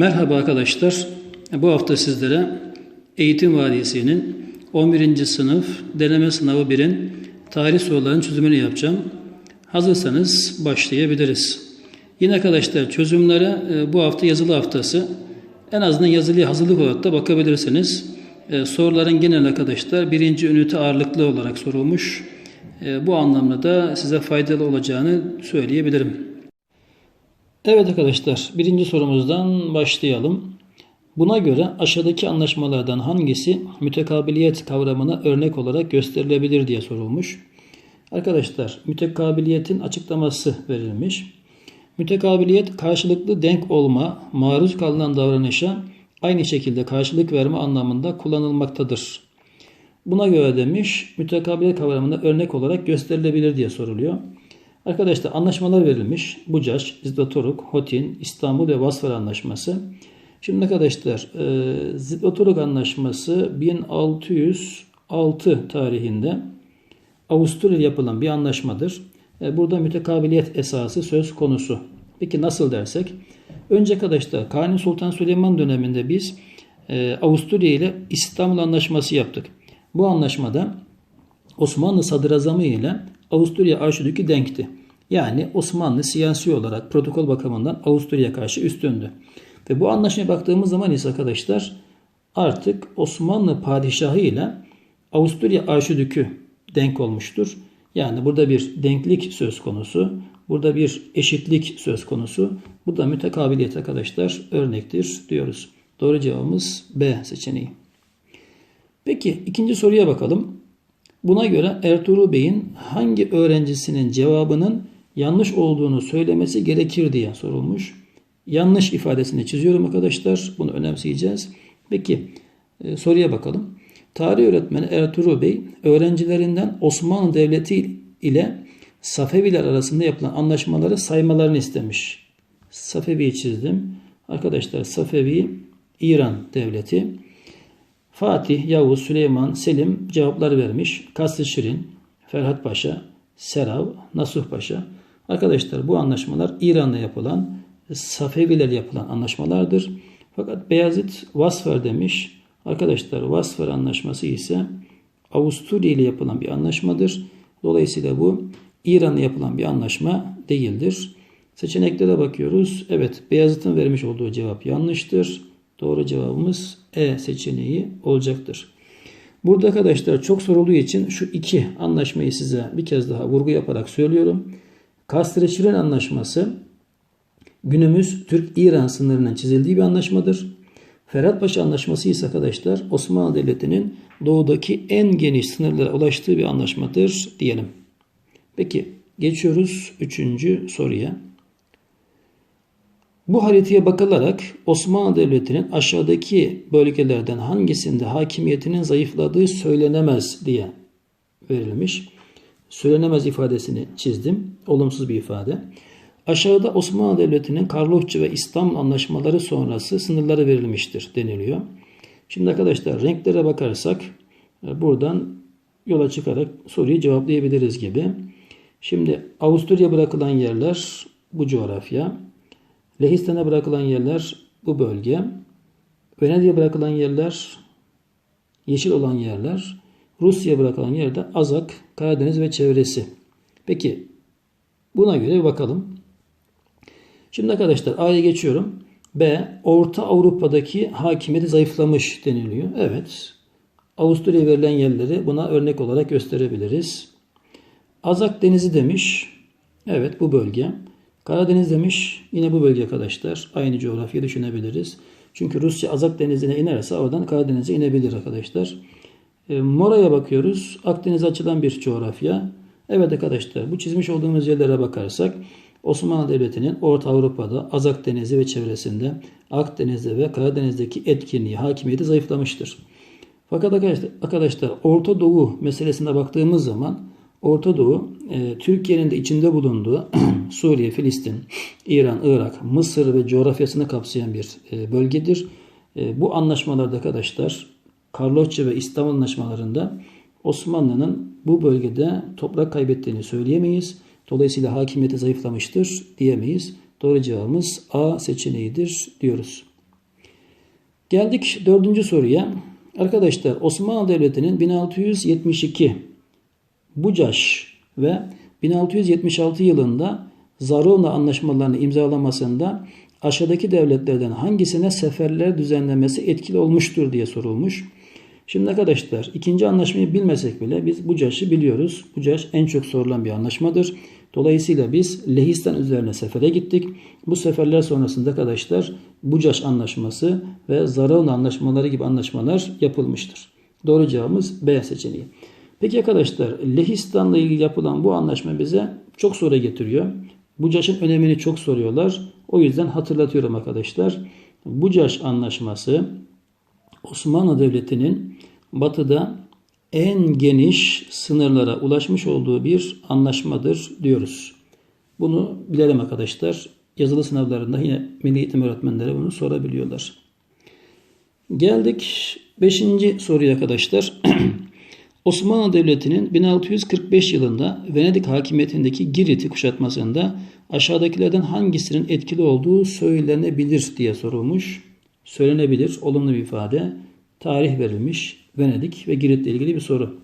Merhaba arkadaşlar. Bu hafta sizlere Eğitim Vadisi'nin 11. sınıf deneme sınavı 1'in tarih sorularının çözümünü yapacağım. Hazırsanız başlayabiliriz. Yine arkadaşlar çözümlere e, bu hafta yazılı haftası. En azından yazılı hazırlık olarak da bakabilirsiniz. E, soruların genel arkadaşlar birinci ünite ağırlıklı olarak sorulmuş. E, bu anlamda da size faydalı olacağını söyleyebilirim. Evet arkadaşlar birinci sorumuzdan başlayalım. Buna göre aşağıdaki anlaşmalardan hangisi mütekabiliyet kavramına örnek olarak gösterilebilir diye sorulmuş. Arkadaşlar mütekabiliyetin açıklaması verilmiş. Mütekabiliyet karşılıklı denk olma, maruz kalınan davranışa aynı şekilde karşılık verme anlamında kullanılmaktadır. Buna göre demiş mütekabiliyet kavramına örnek olarak gösterilebilir diye soruluyor. Arkadaşlar anlaşmalar verilmiş. Bucaş, İzlatoruk, Hotin, İstanbul ve Vasfar Anlaşması. Şimdi arkadaşlar e, Zidlatoruk Anlaşması 1606 tarihinde Avusturya yapılan bir anlaşmadır. E, burada mütekabiliyet esası söz konusu. Peki nasıl dersek? Önce arkadaşlar Kanuni Sultan Süleyman döneminde biz e, Avusturya ile İstanbul Anlaşması yaptık. Bu anlaşmada Osmanlı sadrazamı ile Avusturya Arşidükü denkti. Yani Osmanlı siyasi olarak protokol bakımından Avusturya'ya karşı üstündü. Ve bu anlaşmaya baktığımız zaman ise arkadaşlar artık Osmanlı padişahı ile Avusturya Arşidükü denk olmuştur. Yani burada bir denklik söz konusu. Burada bir eşitlik söz konusu. Bu da mütekabiliyet arkadaşlar örnektir diyoruz. Doğru cevabımız B seçeneği. Peki ikinci soruya bakalım. Buna göre Ertuğrul Bey'in hangi öğrencisinin cevabının yanlış olduğunu söylemesi gerekir diye sorulmuş. Yanlış ifadesini çiziyorum arkadaşlar. Bunu önemseyeceğiz. Peki e, soruya bakalım. Tarih öğretmeni Ertuğrul Bey öğrencilerinden Osmanlı Devleti ile Safeviler arasında yapılan anlaşmaları saymalarını istemiş. Safevi'yi çizdim. Arkadaşlar Safevi İran Devleti. Fatih, Yavuz, Süleyman, Selim cevaplar vermiş. Kasr Şirin, Ferhat Paşa, Serav, Nasuh Paşa. Arkadaşlar bu anlaşmalar İran'la yapılan, Safeviler yapılan anlaşmalardır. Fakat Beyazıt Vasfer demiş. Arkadaşlar Vasfer anlaşması ise Avusturya ile yapılan bir anlaşmadır. Dolayısıyla bu İran'la yapılan bir anlaşma değildir. Seçeneklere bakıyoruz. Evet Beyazıt'ın vermiş olduğu cevap yanlıştır. Doğru cevabımız E seçeneği olacaktır. Burada arkadaşlar çok sorulduğu için şu iki anlaşmayı size bir kez daha vurgu yaparak söylüyorum. Kastre-Şirin anlaşması günümüz Türk-İran sınırının çizildiği bir anlaşmadır. Ferhat Paşa Anlaşması ise arkadaşlar Osmanlı Devleti'nin doğudaki en geniş sınırlara ulaştığı bir anlaşmadır diyelim. Peki geçiyoruz üçüncü soruya. Bu haritaya bakılarak Osmanlı Devleti'nin aşağıdaki bölgelerden hangisinde hakimiyetinin zayıfladığı söylenemez diye verilmiş. Söylenemez ifadesini çizdim. Olumsuz bir ifade. Aşağıda Osmanlı Devleti'nin Karlofça ve İstanbul anlaşmaları sonrası sınırları verilmiştir deniliyor. Şimdi arkadaşlar renklere bakarsak e, buradan yola çıkarak soruyu cevaplayabiliriz gibi. Şimdi Avusturya bırakılan yerler bu coğrafya. Lehistan'a bırakılan yerler bu bölge. Venedik'e bırakılan yerler yeşil olan yerler. Rusya'ya bırakılan yerde Azak, Karadeniz ve çevresi. Peki buna göre bakalım. Şimdi arkadaşlar A'ya geçiyorum. B. Orta Avrupa'daki hakimiyeti zayıflamış deniliyor. Evet. Avusturya verilen yerleri buna örnek olarak gösterebiliriz. Azak Denizi demiş. Evet bu bölge. Karadeniz demiş. Yine bu bölge arkadaşlar. Aynı coğrafyayı düşünebiliriz. Çünkü Rusya Azak Denizi'ne inerse oradan Karadeniz'e inebilir arkadaşlar. E, Mora'ya bakıyoruz. Akdeniz'e açılan bir coğrafya. Evet arkadaşlar bu çizmiş olduğumuz yerlere bakarsak Osmanlı Devleti'nin Orta Avrupa'da Azak Denizi ve çevresinde Akdeniz'de ve Karadeniz'deki etkinliği, hakimiyeti zayıflamıştır. Fakat arkadaşlar Orta Doğu meselesine baktığımız zaman Orta Doğu e, Türkiye'nin de içinde bulunduğu Suriye, Filistin, İran, Irak, Mısır ve coğrafyasını kapsayan bir e, bölgedir. E, bu anlaşmalarda arkadaşlar Karlofça ve İstanbul anlaşmalarında Osmanlı'nın bu bölgede toprak kaybettiğini söyleyemeyiz. Dolayısıyla hakimiyeti zayıflamıştır diyemeyiz. Doğru cevabımız A seçeneğidir diyoruz. Geldik dördüncü soruya. Arkadaşlar Osmanlı Devleti'nin 1672 Bucaş ve 1676 yılında Zarona anlaşmalarını imzalamasında aşağıdaki devletlerden hangisine seferler düzenlemesi etkili olmuştur diye sorulmuş. Şimdi arkadaşlar ikinci anlaşmayı bilmesek bile biz Bucaş'ı biliyoruz. Bucaş en çok sorulan bir anlaşmadır. Dolayısıyla biz Lehistan üzerine sefere gittik. Bu seferler sonrasında arkadaşlar Bucaş anlaşması ve Zarona anlaşmaları gibi anlaşmalar yapılmıştır. Doğru cevabımız B seçeneği. Peki arkadaşlar Lehistan'la ilgili yapılan bu anlaşma bize çok soru getiriyor. Bucaş'ın önemini çok soruyorlar. O yüzden hatırlatıyorum arkadaşlar. Bucaş anlaşması Osmanlı Devleti'nin batıda en geniş sınırlara ulaşmış olduğu bir anlaşmadır diyoruz. Bunu bilelim arkadaşlar. Yazılı sınavlarında yine milli eğitim öğretmenleri bunu sorabiliyorlar. Geldik 5. soruya arkadaşlar. Osmanlı Devleti'nin 1645 yılında Venedik hakimiyetindeki Girit'i kuşatmasında aşağıdakilerden hangisinin etkili olduğu söylenebilir diye sorulmuş. Söylenebilir, olumlu bir ifade. Tarih verilmiş. Venedik ve Girit ile ilgili bir soru.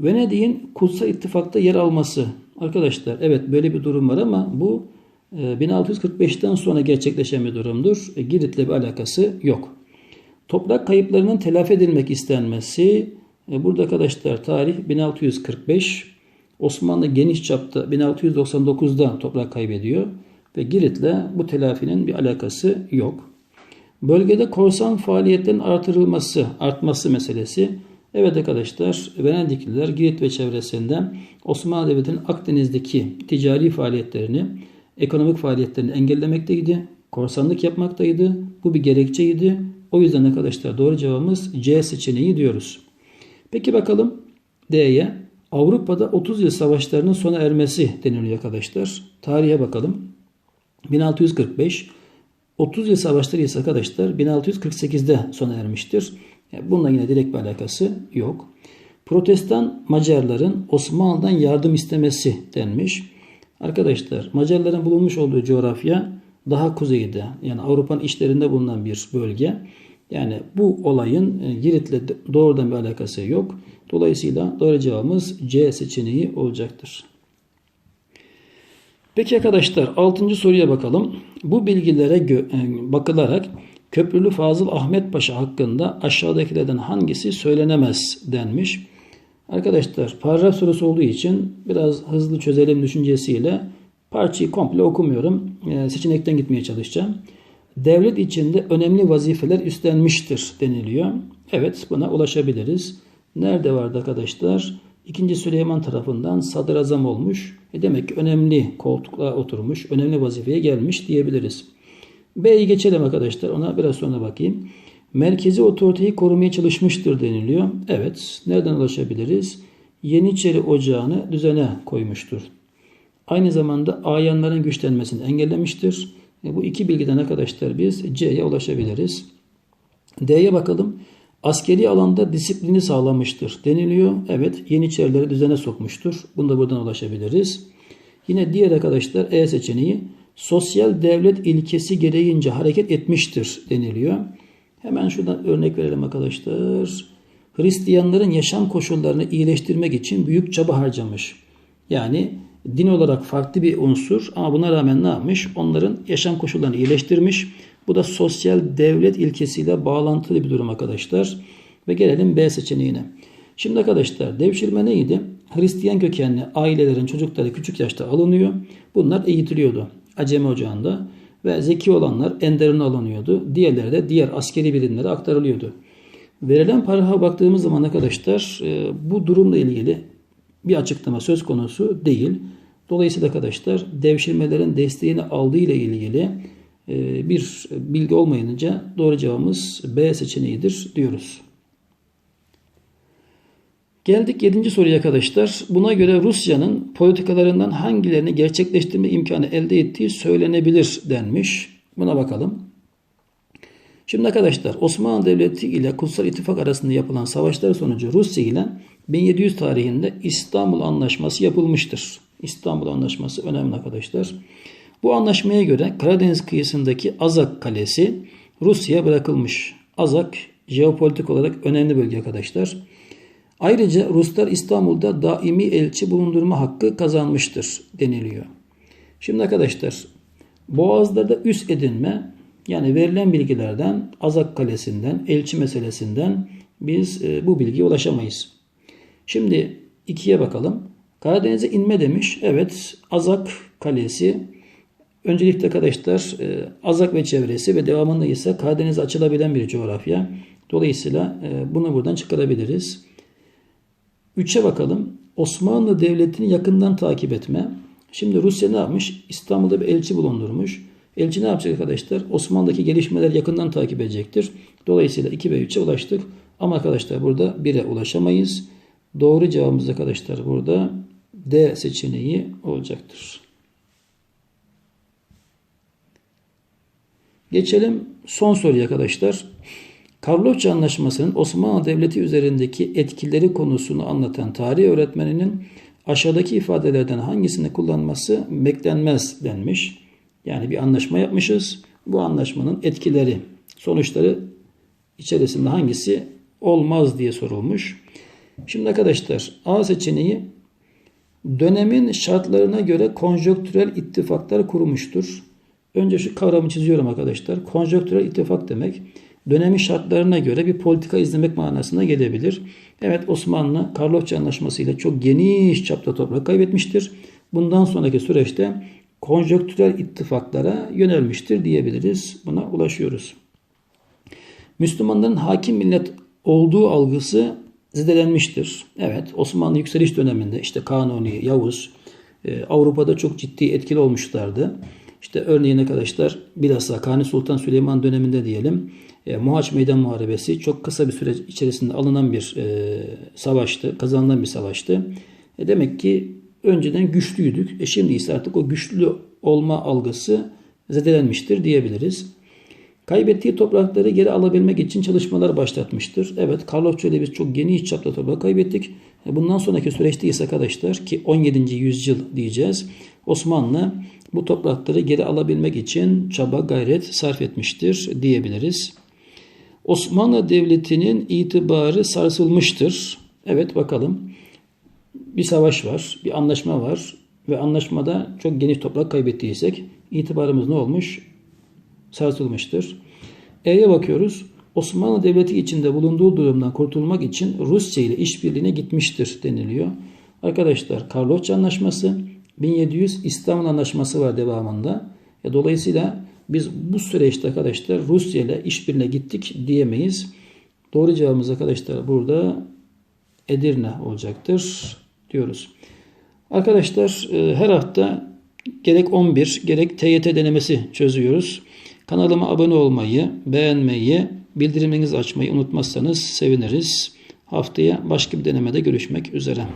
Venedik'in Kutsal İttifak'ta yer alması. Arkadaşlar evet böyle bir durum var ama bu 1645'ten e, sonra gerçekleşen bir durumdur. E, Girit'le bir alakası yok. Toprak kayıplarının telafi edilmek istenmesi. E, burada arkadaşlar tarih 1645. Osmanlı geniş çapta 1699'da toprak kaybediyor. Ve Girit'le bu telafinin bir alakası yok. Bölgede korsan faaliyetlerin artırılması, artması meselesi. Evet arkadaşlar Venedikliler Girit ve çevresinde Osmanlı Devleti'nin Akdeniz'deki ticari faaliyetlerini, ekonomik faaliyetlerini engellemekteydi. Korsanlık yapmaktaydı. Bu bir gerekçeydi. O yüzden arkadaşlar doğru cevabımız C seçeneği diyoruz. Peki bakalım D'ye. Avrupa'da 30 yıl savaşlarının sona ermesi deniliyor arkadaşlar. Tarihe bakalım. 1645 30 yıl savaşları ise arkadaşlar 1648'de sona ermiştir. Bununla yine direkt bir alakası yok. Protestan Macarların Osmanlı'dan yardım istemesi denmiş. Arkadaşlar Macarların bulunmuş olduğu coğrafya daha kuzeyde yani Avrupa'nın içlerinde bulunan bir bölge. Yani bu olayın e, Girit'le doğrudan bir alakası yok. Dolayısıyla doğru cevabımız C seçeneği olacaktır. Peki arkadaşlar 6. soruya bakalım. Bu bilgilere e, bakılarak Köprülü Fazıl Ahmet Paşa hakkında aşağıdakilerden hangisi söylenemez denmiş. Arkadaşlar paragraf sorusu olduğu için biraz hızlı çözelim düşüncesiyle parçayı komple okumuyorum. E, seçenekten gitmeye çalışacağım. Devlet içinde önemli vazifeler üstlenmiştir deniliyor. Evet buna ulaşabiliriz. Nerede vardı arkadaşlar? İkinci Süleyman tarafından sadrazam olmuş. E demek ki önemli koltukla oturmuş, önemli vazifeye gelmiş diyebiliriz. B'yi geçelim arkadaşlar. Ona biraz sonra bakayım. Merkezi otoriteyi korumaya çalışmıştır deniliyor. Evet. Nereden ulaşabiliriz? Yeniçeri Ocağı'nı düzene koymuştur. Aynı zamanda ayanların güçlenmesini engellemiştir. E bu iki bilgiden arkadaşlar biz C'ye ulaşabiliriz. D'ye bakalım askeri alanda disiplini sağlamıştır deniliyor. Evet Yeniçerileri düzene sokmuştur. Bunu da buradan ulaşabiliriz. Yine diğer arkadaşlar E seçeneği sosyal devlet ilkesi gereğince hareket etmiştir deniliyor. Hemen şuradan örnek verelim arkadaşlar. Hristiyanların yaşam koşullarını iyileştirmek için büyük çaba harcamış. Yani din olarak farklı bir unsur ama buna rağmen ne yapmış? Onların yaşam koşullarını iyileştirmiş. Bu da sosyal devlet ilkesiyle bağlantılı bir durum arkadaşlar. Ve gelelim B seçeneğine. Şimdi arkadaşlar devşirme neydi? Hristiyan kökenli ailelerin çocukları küçük yaşta alınıyor. Bunlar eğitiliyordu. Acemi Ocağı'nda. Ve zeki olanlar enderine alınıyordu. Diğerleri de diğer askeri birimlere aktarılıyordu. Verilen paraha baktığımız zaman arkadaşlar e, bu durumla ilgili bir açıklama söz konusu değil. Dolayısıyla arkadaşlar devşirmelerin desteğini aldığı ile ilgili e, bir bilgi olmayınca doğru cevabımız B seçeneğidir diyoruz. Geldik 7. soruya arkadaşlar. Buna göre Rusya'nın politikalarından hangilerini gerçekleştirme imkanı elde ettiği söylenebilir denmiş. Buna bakalım. Şimdi arkadaşlar Osmanlı Devleti ile Kutsal İttifak arasında yapılan savaşlar sonucu Rusya ile 1700 tarihinde İstanbul Anlaşması yapılmıştır. İstanbul Anlaşması önemli arkadaşlar. Bu anlaşmaya göre Karadeniz kıyısındaki Azak Kalesi Rusya'ya bırakılmış. Azak jeopolitik olarak önemli bölge arkadaşlar. Ayrıca Ruslar İstanbul'da daimi elçi bulundurma hakkı kazanmıştır deniliyor. Şimdi arkadaşlar Boğaz'da da üst edinme yani verilen bilgilerden Azak Kalesi'nden, elçi meselesinden biz e, bu bilgiye ulaşamayız. Şimdi ikiye bakalım. Karadeniz'e inme demiş. Evet Azak Kalesi öncelikle arkadaşlar e, Azak ve çevresi ve devamında ise Karadeniz'e açılabilen bir coğrafya. Dolayısıyla e, bunu buradan çıkarabiliriz. Üçe bakalım. Osmanlı Devleti'ni yakından takip etme. Şimdi Rusya ne yapmış? İstanbul'da bir elçi bulundurmuş. Elçi ne yapacak arkadaşlar? Osmanlı'daki gelişmeler yakından takip edecektir. Dolayısıyla 2 ve 3'e ulaştık. Ama arkadaşlar burada 1'e ulaşamayız. Doğru cevabımız arkadaşlar burada D seçeneği olacaktır. Geçelim son soruya arkadaşlar. Karlofça Anlaşması'nın Osmanlı Devleti üzerindeki etkileri konusunu anlatan tarih öğretmeninin aşağıdaki ifadelerden hangisini kullanması beklenmez denmiş. Yani bir anlaşma yapmışız. Bu anlaşmanın etkileri, sonuçları içerisinde hangisi olmaz diye sorulmuş. Şimdi arkadaşlar A seçeneği dönemin şartlarına göre konjonktürel ittifaklar kurmuştur. Önce şu kavramı çiziyorum arkadaşlar. Konjonktürel ittifak demek dönemin şartlarına göre bir politika izlemek manasına gelebilir. Evet Osmanlı Karlofça Anlaşması ile çok geniş çapta toprak kaybetmiştir. Bundan sonraki süreçte konjonktürel ittifaklara yönelmiştir diyebiliriz. Buna ulaşıyoruz. Müslümanların hakim millet olduğu algısı zedelenmiştir. Evet Osmanlı yükseliş döneminde işte Kanuni, Yavuz e, Avrupa'da çok ciddi etkili olmuşlardı. İşte örneğin arkadaşlar bilhassa Kanuni Sultan Süleyman döneminde diyelim e, Muhaç Meydan Muharebesi çok kısa bir süre içerisinde alınan bir e, savaştı, kazanılan bir savaştı. E, demek ki önceden güçlüydük. E, şimdi ise artık o güçlü olma algısı zedelenmiştir diyebiliriz. Kaybettiği toprakları geri alabilmek için çalışmalar başlatmıştır. Evet Karlofça ile biz çok geniş çapta toprak kaybettik. E, bundan sonraki süreçte ise arkadaşlar ki 17. yüzyıl diyeceğiz. Osmanlı bu toprakları geri alabilmek için çaba gayret sarf etmiştir diyebiliriz. Osmanlı Devleti'nin itibarı sarsılmıştır. Evet bakalım. Bir savaş var, bir anlaşma var ve anlaşmada çok geniş toprak kaybettiysek itibarımız ne olmuş? Sarsılmıştır. E'ye bakıyoruz. Osmanlı Devleti içinde bulunduğu durumdan kurtulmak için Rusya ile işbirliğine gitmiştir deniliyor. Arkadaşlar Karlofça Anlaşması 1700 İstanbul Anlaşması var devamında. E, dolayısıyla biz bu süreçte arkadaşlar Rusya ile işbirliğine gittik diyemeyiz. Doğru cevabımız arkadaşlar burada Edirne olacaktır diyoruz. Arkadaşlar e, her hafta gerek 11 gerek TYT denemesi çözüyoruz. Kanalıma abone olmayı, beğenmeyi, bildirimlerinizi açmayı unutmazsanız seviniriz. Haftaya başka bir denemede görüşmek üzere.